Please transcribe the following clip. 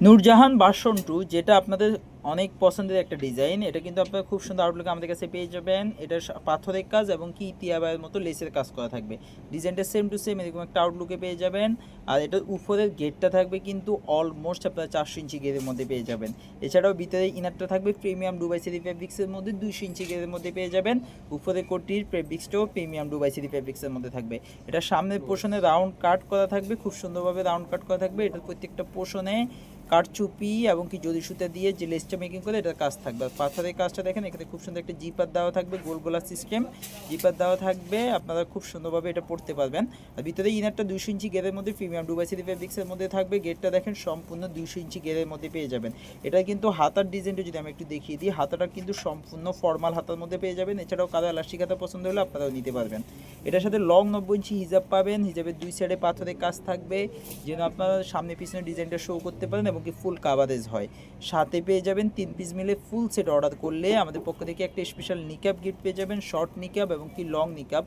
নূরজাহান বাসন টু যেটা আপনাদের অনেক পছন্দের একটা ডিজাইন এটা কিন্তু আপনারা খুব সুন্দর আউটলুকে আমাদের কাছে পেয়ে যাবেন। এটা পাথরের কাজ এবং কি তিয়াবায়ের মতো লেসের কাজ করা থাকবে। ডিজাইনটা সেম টু সেম এরকম একটা আউটলুকে পেয়ে যাবেন। আর এটার উপরের গেটটা থাকবে কিন্তু অলমোস্ট আপনারা চারশো ইঞ্চি গেরের মধ্যে পেয়ে যাবেন। এছাড়াও ভিতরে ইনারটা থাকবে প্রিমিয়াম ডুবাই সিরি ফেব্রিক্সের মধ্যে দুইশো ইঞ্চি গেরের মধ্যে পেয়ে যাবেন। উপরে কোটির ফেব্রিক্সটাও প্রিমিয়াম দুবাই সিরি ফেব্রিক্সের মধ্যে থাকবে। এটা সামনের পোর্শনে রাউন্ড কাট করা থাকবে, খুব সুন্দরভাবে রাউন্ড কাট করা থাকবে। এটার প্রত্যেকটা পোর্শনে কাঠচুপি এবং কি জরি সুতা দিয়ে যে লেসটা মেকিং করে এটার কাজ থাকবে। আর পাথরের কাজটা দেখেন, এখানে খুব সুন্দর একটা জিপার দেওয়া থাকবে, গোল গোলা সিস্টেম জিপার দেওয়া থাকবে, আপনারা খুব সুন্দরভাবে এটা পড়তে পারবেন। আর ভিতরে ইনারটা দুশো ইঞ্চি গেরের মধ্যে প্রিমিয়াম ডুবাই সিটি ফেব্রিক্সের মধ্যে থাকবে। গেটটা দেখেন সম্পূর্ণ দুশো ইঞ্চি গেরের মধ্যে পেয়ে যাবেন। এটা কিন্তু হাতার ডিজাইনটা যদি আমি একটু দেখিয়ে দিই, হাতাটা কিন্তু সম্পূর্ণ ফর্মাল হাতার মধ্যে পেয়ে যাবেন। এছাড়াও কাদা এলাস্টিক হাতা পছন্দ হলে আপনারাও নিতে পারবেন। এটার সাথে লং নব্বই ইঞ্চি হিজাব পাবেন। হিজাবের দুই সাইডে পাথরের কাজ থাকবে। যেন আপনারা সামনে পিছনে ডিজাইনটা শো করতে পারেন এবং কি ফুল কাভারেজ হয়। সাথে পেয়ে যাবেন তিন পিস মিলে ফুল সেট অর্ডার করলে আমাদের পক্ষ থেকে একটা স্পেশাল নিকাপ গিফট পেয়ে যাবেন শর্ট নিকাপ এবং কি লং নিকাপ